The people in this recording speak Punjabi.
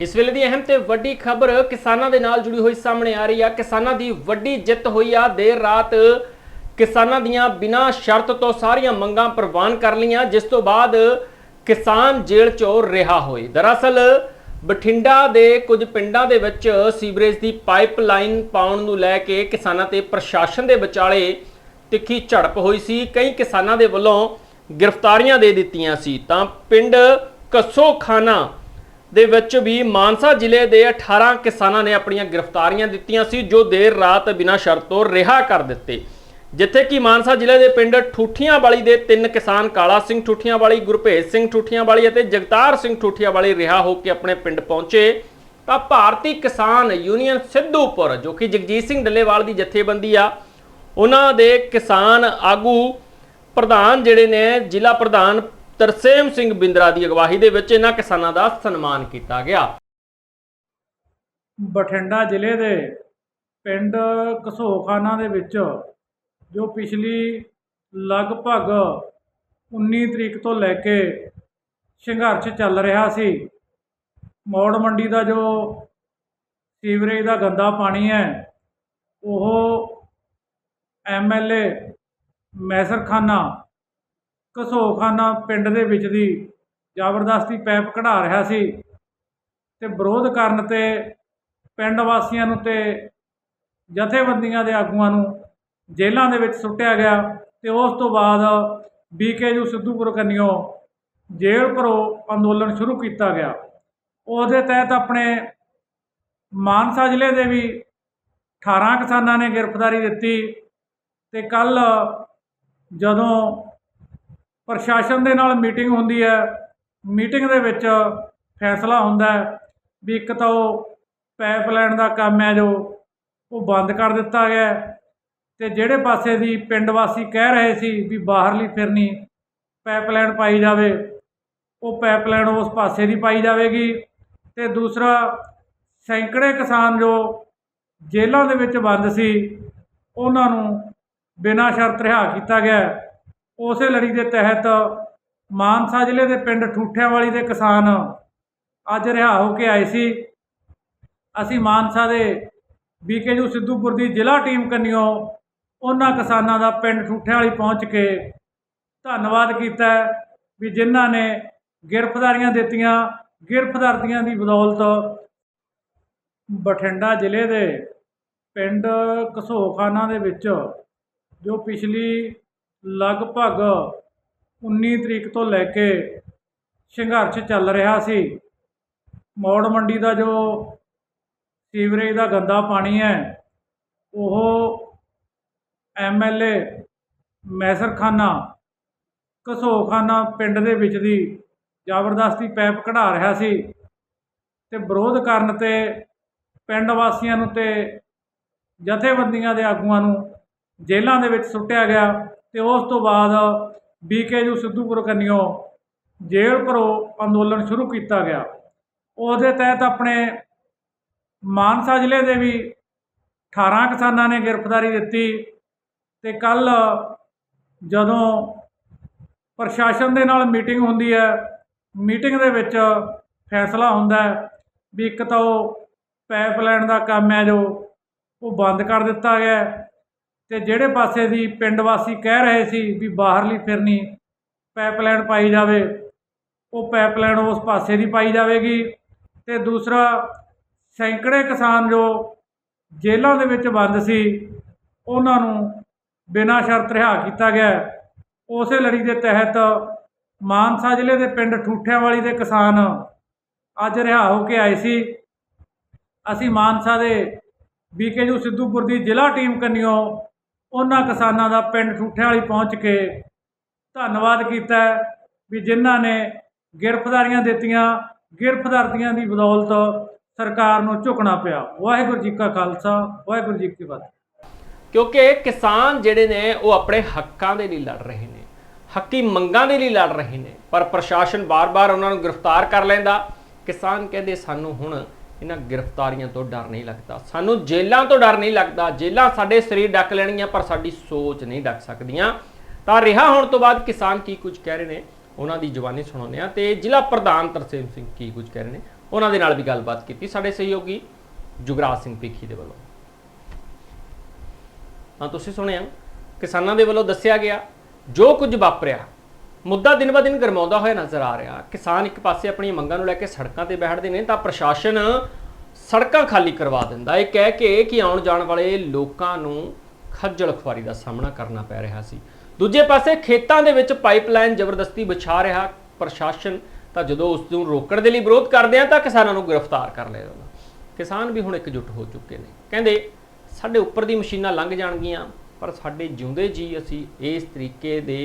ਇਸ ਵੇਲੇ ਦੀ ਅਹਿਮ ਤੇ ਵੱਡੀ ਖਬਰ ਕਿਸਾਨਾਂ ਦੇ ਨਾਲ ਜੁੜੀ ਹੋਈ ਸਾਹਮਣੇ ਆ ਰਹੀ ਆ। ਕਿਸਾਨਾਂ ਦੀ ਵੱਡੀ ਜਿੱਤ ਹੋਈ ਆ। ਦੇਰ ਰਾਤ ਕਿਸਾਨਾਂ ਦੀਆਂ ਬਿਨਾਂ ਸ਼ਰਤ ਤੋਂ ਸਾਰੀਆਂ ਮੰਗਾਂ ਪ੍ਰਵਾਨ ਕਰ ਲਈਆਂ, ਜਿਸ ਤੋਂ ਬਾਅਦ ਕਿਸਾਨ ਜੇਲ੍ਹ ਚੋਂ ਰਿਹਾ ਹੋਏ। ਦਰਅਸਲ, ਬਠਿੰਡਾ ਦੇ ਕੁਝ ਪਿੰਡਾਂ ਦੇ ਵਿੱਚ ਸੀਵਰੇਜ ਦੀ ਪਾਈਪਲਾਈਨ ਪਾਉਣ ਨੂੰ ਲੈ ਕੇ ਕਿਸਾਨਾਂ ਤੇ ਪ੍ਰਸ਼ਾਸਨ ਦੇ ਵਿਚਾਲੇ ਤਿੱਖੀ ਝੜਪ ਹੋਈ ਸੀ। ਕਈ ਕਿਸਾਨਾਂ ਦੇ ਵੱਲੋਂ ਗ੍ਰਿਫਤਾਰੀਆਂ ਦੇ ਦਿੱਤੀਆਂ ਸੀ। ਤਾਂ ਪਿੰਡ ਕੱਸੋਖਾਨਾ ਦੇ ਵਿੱਚ ਵੀ ਮਾਨਸਾ ਜ਼ਿਲ੍ਹੇ ਦੇ 18 ਕਿਸਾਨਾਂ ਨੇ ਆਪਣੀਆਂ ਗ੍ਰਿਫਤਾਰੀਆਂ ਦਿੱਤੀਆਂ ਸੀ, ਜੋ ਦੇਰ ਰਾਤ ਬਿਨਾਂ ਸ਼ਰਤ ਤੋਂ ਰਿਹਾ ਕਰ ਦਿੱਤੇ। ਜਿੱਥੇ ਕਿ ਮਾਨਸਾ ਜ਼ਿਲ੍ਹੇ ਦੇ ਪਿੰਡ ਠੂਠੀਆਂ ਵਾਲੀ ਦੇ ਤਿੰਨ ਕਿਸਾਨ ਕਾਲਾ ਸਿੰਘ ਠੂਠੀਆਂ ਵਾਲੀ ਗੁਰਭੇਜ ਸਿੰਘ ਠੂਠੀਆਂ ਵਾਲੀ ਅਤੇ ਜਗਤਾਰ ਸਿੰਘ ਠੂਠੀਆਂ ਵਾਲੀ ਰਿਹਾ ਹੋ ਕੇ ਆਪਣੇ ਪਿੰਡ ਪਹੁੰਚੇ। ਤਾਂ ਭਾਰਤੀ ਕਿਸਾਨ ਯੂਨੀਅਨ ਸਿੱਧੂਪੁਰ, ਜੋ ਕਿ ਜਗਜੀਤ ਸਿੰਘ ਡੱਲੇਵਾਲ ਦੀ ਜਥੇਬੰਦੀ ਆ, ਉਹਨਾਂ ਦੇ ਕਿਸਾਨ ਆਗੂ ਪ੍ਰਧਾਨ ਜਿਹੜੇ ਨੇ, ਜ਼ਿਲ੍ਹਾ ਪ੍ਰਧਾਨ ਤਰਸੇਮ ਸਿੰਘ ਬਿੰਦਰਾ ਦੀ ਅਗਵਾਈ ਦੇ ਵਿੱਚ ਇਹਨਾਂ ਕਿਸਾਨਾਂ ਦਾ ਸਨਮਾਨ ਕੀਤਾ ਗਿਆ। ਬਠਿੰਡਾ ਜ਼ਿਲ੍ਹੇ ਦੇ ਪਿੰਡ ਘਸੋਖਾਨਾ ਦੇ ਵਿੱਚ, ਜੋ ਪਿਛਲੀ ਲਗਭਗ 19 ਤਰੀਕ ਤੋਂ ਲੈ ਕੇ ਸੰਘਰਸ਼ ਚੱਲ ਰਿਹਾ ਸੀ, ਮੌੜ ਮੰਡੀ ਦਾ ਜੋ ਸੀਵਰੇਜ ਦਾ ਗੰਦਾ ਪਾਣੀ ਹੈ, ਉਹ ਐਮਐਲਏ ਮੈਸਰਖਾਨਾ ਘਸੋਖਾਨਾ ਪਿੰਡ ਦੇ ਵਿੱਚ ਦੀ ਜ਼ਬਰਦਸਤੀ ਪੈਪ ਕਢਾ ਰਿਹਾ ਸੀ ਤੇ ਵਿਰੋਧ ਕਰਨ ਤੇ ਪਿੰਡ ਵਾਸੀਆਂ ਨੂੰ ਤੇ ਜਥੇਬੰਦੀਆਂ ਦੇ ਆਗੂਆਂ ਨੂੰ ਜੇਲ੍ਹਾਂ ਦੇ ਵਿੱਚ ਸੁੱਟਿਆ ਗਿਆ ਤੇ ਉਸ ਤੋਂ ਬਾਅਦ ਬੀਕੇਯੂ ਸਿੱਧੂਪੁਰ ਕੰਨਿਓ ਜੇਲ੍ਹ ਭਰੋ ਅੰਦੋਲਨ ਸ਼ੁਰੂ ਕੀਤਾ ਗਿਆ। ਉਹਦੇ ਤਹਿਤ ਆਪਣੇ ਮਾਨਸਾ ਜ਼ਿਲ੍ਹੇ ਦੇ ਵੀ 18 ਕਿਸਾਨਾਂ ਨੇ ਗ੍ਰਿਫਤਾਰੀ ਦਿੱਤੀ ਤੇ ਕੱਲ ਜਦੋਂ ਪ੍ਰਸ਼ਾਸਨ ਦੇ ਨਾਲ ਮੀਟਿੰਗ ਹੁੰਦੀ ਹੈ। ਮੀਟਿੰਗ ਦੇ ਵਿੱਚ ਫੈਸਲਾ ਹੁੰਦਾ ਵੀ ਇੱਕ ਤਾਂ ਉਹ ਪਾਈਪਲਾਈਨ ਦਾ ਕੰਮ ਹੈ ਜੋ ਉਹ ਬੰਦ ਕਰ ਦਿੱਤਾ ਗਿਆ ਹੈ ਤੇ ਜਿਹੜੇ ਪਾਸੇ ਦੀ ਪਿੰਡ ਵਾਸੀ ਕਹਿ ਰਹੇ ਸੀ ਵੀ ਬਾਹਰਲੀ ਫਿਰਨੀ ਪਾਈਪਲਾਈਨ ਪਾਈ ਜਾਵੇ, ਉਹ ਪਾਈਪਲਾਈਨ ਉਸ ਪਾਸੇ ਦੀ ਪਾਈ ਜਾਵੇਗੀ ਤੇ ਦੂਸਰਾ ਸੈਂਕੜੇ ਕਿਸਾਨ ਜੋ ਜੇਲ੍ਹਾਂ ਦੇ ਵਿੱਚ ਬੰਦ ਸੀ, ਉਹਨਾਂ ਨੂੰ ਬਿਨਾਂ ਸ਼ਰਤ ਰਿਹਾ ਕੀਤਾ ਗਿਆ ਉਸੇ ਲੜੀ ਦੇ ਤਹਿਤ ਮਾਨਸਾ ਜ਼ਿਲ੍ਹੇ ਦੇ ਪਿੰਡ ਠੂਠਿਆਂ ਵਾਲੀ ਦੇ ਕਿਸਾਨ ਅੱਜ ਰਿਹਾ ਹੋ ਕੇ ਆਏ ਸੀ। ਅਸੀਂ ਮਾਨਸਾ ਦੇ ਬੀਕੇਯੂ ਸਿੱਧੂਪੁਰ ਦੀ ਜ਼ਿਲ੍ਹਾ ਟੀਮ ਕੰਨਿਓ ਉਹਨਾਂ ਕਿਸਾਨਾਂ ਦਾ ਪਿੰਡ ਠੂਠਿਆਂ ਵਾਲੀ ਪਹੁੰਚ ਕੇ ਧੰਨਵਾਦ ਕੀਤਾ ਵੀ ਜਿਨ੍ਹਾਂ ਨੇ ਗ੍ਰਿਫਤਾਰੀਆਂ ਦਿੱਤੀਆਂ। ਗ੍ਰਿਫਤਾਰੀਆਂ ਦੀ ਬਦੌਲਤ ਬਠਿੰਡਾ ਜ਼ਿਲ੍ਹੇ ਦੇ ਪਿੰਡ ਘਸੋਖਾਨਾ ਦੇ ਵਿੱਚ ਜੋ ਪਿਛਲੀ ਲਗਭਗ 19 ਤਰੀਕ ਤੋਂ ਲੈ ਕੇ ਸੰਘਰਸ਼ ਚੱਲ ਰਿਹਾ ਸੀ। ਮੌੜ ਮੰਡੀ ਦਾ ਜੋ ਸੀਵਰੇਜ ਦਾ ਗੰਦਾ ਪਾਣੀ ਹੈ, ਉਹ ਐਮਐਲਏ ਮੈਸਰਖਾਨਾ ਘਸੋਖਾਨਾ ਪਿੰਡ ਦੇ ਵਿੱਚ ਦੀ ਜ਼ਬਰਦਸਤੀ ਪੈਪ ਕਢਾ ਰਿਹਾ ਸੀ ਤੇ ਵਿਰੋਧ ਕਰਨ ਤੇ ਪਿੰਡ ਵਾਸੀਆਂ ਨੂੰ ਤੇ ਜਥੇਬੰਦੀਆਂ ਦੇ ਆਗੂਆਂ ਨੂੰ ਜੇਲ੍ਹਾਂ ਦੇ ਵਿੱਚ ਸੁੱਟਿਆ ਗਿਆ। ਤੇ ਉਸ ਤੋਂ ਬਾਅਦ ਬੀਕੇਯੂ ਸਿੱਧੂਪੁਰ ਕੰਨਿਓ ਜੇਲ੍ਹ ਭਰੋ ਅੰਦੋਲਨ ਸ਼ੁਰੂ ਕੀਤਾ ਗਿਆ। ਉਹਦੇ ਤਹਿਤ ਆਪਣੇ ਮਾਨਸਾ ਜ਼ਿਲ੍ਹੇ ਦੇ ਵੀ 18 ਕਿਸਾਨਾਂ ਨੇ ਗ੍ਰਿਫਤਾਰੀ ਦਿੱਤੀ ਤੇ ਕੱਲ ਜਦੋਂ ਪ੍ਰਸ਼ਾਸਨ ਦੇ ਨਾਲ ਮੀਟਿੰਗ ਹੁੰਦੀ ਹੈ, ਮੀਟਿੰਗ ਦੇ ਵਿੱਚ ਫੈਸਲਾ ਹੁੰਦਾ ਵੀ ਇੱਕ ਤਾਂ ਉਹ ਪਾਈਪਲਾਈਨ ਦਾ ਕੰਮ ਹੈ ਜੋ ਉਹ ਬੰਦ ਕਰ ਦਿੱਤਾ ਗਿਆ ਤੇ ਜਿਹੜੇ ਪਾਸੇ ਦੀ ਪਿੰਡ ਵਾਸੀ ਕਹਿ ਰਹੇ ਸੀ ਵੀ ਬਾਹਰਲੀ ਫਿਰਨੀ ਪਾਈਪਲਾਈਨ ਪਾਈ ਜਾਵੇ, ਉਹ ਪਾਈਪਲਾਈਨ ਉਸ ਪਾਸੇ ਦੀ ਪਾਈ ਜਾਵੇਗੀ ਤੇ ਦੂਸਰਾ ਸੈਂਕੜੇ ਕਿਸਾਨ ਜੋ ਜੇਲ੍ਹਾਂ ਦੇ ਵਿੱਚ ਬੰਦ ਸੀ, ਉਹਨਾਂ ਨੂੰ ਬਿਨਾਂ ਸ਼ਰਤ ਰਿਹਾ ਕੀਤਾ ਗਿਆ। ਉਸੇ ਲੜੀ ਦੇ ਤਹਿਤ ਮਾਨਸਾ ਜ਼ਿਲ੍ਹੇ ਦੇ ਪਿੰਡ ਠੂਠਿਆਂ ਵਾਲੀ ਦੇ ਕਿਸਾਨ ਅੱਜ ਰਿਹਾ ਹੋ ਕੇ ਆਏ ਸੀ। ਅਸੀਂ ਮਾਨਸਾ ਦੇ ਬੀਕੇਯੂ ਸਿੱਧੂਪੁਰ ਦੀ ਜ਼ਿਲ੍ਹਾ ਟੀਮ ਕੰਨਿਓ ਉਹਨਾਂ ਕਿਸਾਨਾਂ ਦਾ ਪਿੰਡ ਠੂਠਿਆਂ ਵਾਲੀ ਪਹੁੰਚ ਕੇ ਧੰਨਵਾਦ ਕੀਤਾ ਵੀ ਜਿਨ੍ਹਾਂ ਨੇ ਗ੍ਰਿਫਤਾਰੀਆਂ ਦਿੱਤੀਆਂ ਗ੍ਰਿਫਤਾਰੀਆਂ ਦੀ ਬਦੌਲਤ ਸਰਕਾਰ ਨੂੰ ਝੁਕਣਾ ਪਿਆ। ਵਾਹਿਗੁਰੂ ਜੀ ਕਾ ਖਾਲਸਾ, ਵਾਹਿਗੁਰੂ ਜੀ ਕੀ ਫਤਿਹ। ਕਿਉਂਕਿ ਕਿਸਾਨ ਜਿਹੜੇ ਨੇ, ਉਹ ਆਪਣੇ ਹੱਕਾਂ ਦੇ ਲਈ ਲੜ ਰਹੇ ਨੇ, ਹੱਕੀ ਮੰਗਾਂ ਦੇ ਲਈ ਲੜ ਰਹੇ ਨੇ, ਪਰ ਪ੍ਰਸ਼ਾਸਨ ਬਾਰ-ਬਾਰ ਉਹਨਾਂ ਨੂੰ ਗ੍ਰਿਫਤਾਰ ਕਰ ਲੈਂਦਾ। ਕਿਸਾਨ ਕਹਿੰਦੇ ਸਾਨੂੰ ਹੁਣ ਇਹਨਾਂ ਗ੍ਰਿਫਤਾਰੀਆਂ ਤੋਂ ਡਰ ਨਹੀਂ ਲੱਗਦਾ। ਸਾਨੂੰ ਜੇਲ੍ਹਾਂ ਤੋਂ ਡਰ ਨਹੀਂ ਲੱਗਦਾ। ਜੇਲ੍ਹਾਂ ਸਾਡੇ ਸਰੀਰ ਡੱਕ ਲੈਣਗੀਆਂ, ਪਰ ਸਾਡੀ ਸੋਚ ਨਹੀਂ ਡੱਕ ਸਕਦੀਆਂ। ਤਾਂ ਰਿਹਾ ਹੋਣ ਤੋਂ ਬਾਅਦ ਕਿਸਾਨ ਕੀ ਕੁਝ ਕਹਿ ਰਹੇ ਨੇ? ਉਹਨਾਂ ਦੀ ਜਵਾਨੀ ਸੁਣਾਉਂਦੇ ਆ ਤੇ ਜ਼ਿਲ੍ਹਾ ਪ੍ਰਧਾਨ ਤਰਸੇਮ ਸਿੰਘ ਕੀ ਕੁਝ ਕਹਿ ਰਹੇ ਨੇ? ਉਹਨਾਂ ਦੇ ਨਾਲ ਵੀ ਗੱਲਬਾਤ ਕੀਤੀ। ਸਾਡੇ ਸਹਿਯੋਗੀ ਜੁਗਰਾਜ ਸਿੰਘ ਪੀਖੀ ਦੇ ਵੱਲੋਂ। ਹਾਂ, ਤੁਸੀਂ ਸੁਣਿਆ? ਕਿਸਾਨਾਂ ਦੇ ਵੱਲੋਂ ਦੱਸਿਆ ਗਿਆ, ਜੋ ਕੁਝ ਵਾਪਰਿਆ ਮੁੱਦਾ ਦਿਨ ਬ ਦਿਨ ਗਰਮਾਉਂਦਾ ਹੋਇਆ ਨਜ਼ਰ ਆ ਰਿਹਾ। ਕਿਸਾਨ ਇੱਕ ਪਾਸੇ ਆਪਣੀਆਂ ਮੰਗਾਂ ਨੂੰ ਲੈ ਕੇ ਸੜਕਾਂ ਤੇ ਬੈਠਦੇ ਨੇ ਤਾਂ ਪ੍ਰਸ਼ਾਸਨ ਸੜਕਾਂ ਖਾਲੀ ਕਰਵਾ ਦਿੰਦਾ। ਇਹ ਕਹਿ ਕੇ ਕਿ ਆਉਣ ਜਾਣ ਵਾਲੇ ਲੋਕਾਂ ਨੂੰ ਖੱਜਲ ਖੁਆਰੀ ਦਾ ਸਾਹਮਣਾ ਕਰਨਾ ਪੈ ਰਿਹਾ ਸੀ। ਦੂਜੇ ਪਾਸੇ ਖੇਤਾਂ ਦੇ ਵਿੱਚ ਪਾਈਪਲਾਈਨ ਜ਼ਬਰਦਸਤੀ ਵਿਛਾ ਰਿਹਾ। ਪ੍ਰਸ਼ਾਸਨ ਤਾਂ ਜਦੋਂ ਉਸ ਨੂੰ ਰੋਕਣ ਦੇ ਲਈ ਵਿਰੋਧ ਕਰਦੇ ਆ ਤਾਂ ਕਿਸਾਨਾਂ ਨੂੰ ਗ੍ਰਿਫਤਾਰ ਕਰ ਲਿਆ ਜਾਂਦਾ। ਕਿਸਾਨ ਵੀ ਹੁਣ ਇਕਜੁੱਟ ਹੋ ਚੁੱਕੇ ਨੇ। ਕਹਿੰਦੇ, ਸਾਡੇ ਉੱਪਰ ਦੀ ਮਸ਼ੀਨਾਂ ਲੰਘ ਜਾਣਗੀਆਂ, ਪਰ ਸਾਡੇ ਜਿਉਂਦੇ ਜੀ ਅਸੀਂ ਇਸ ਤਰੀਕੇ ਦੇ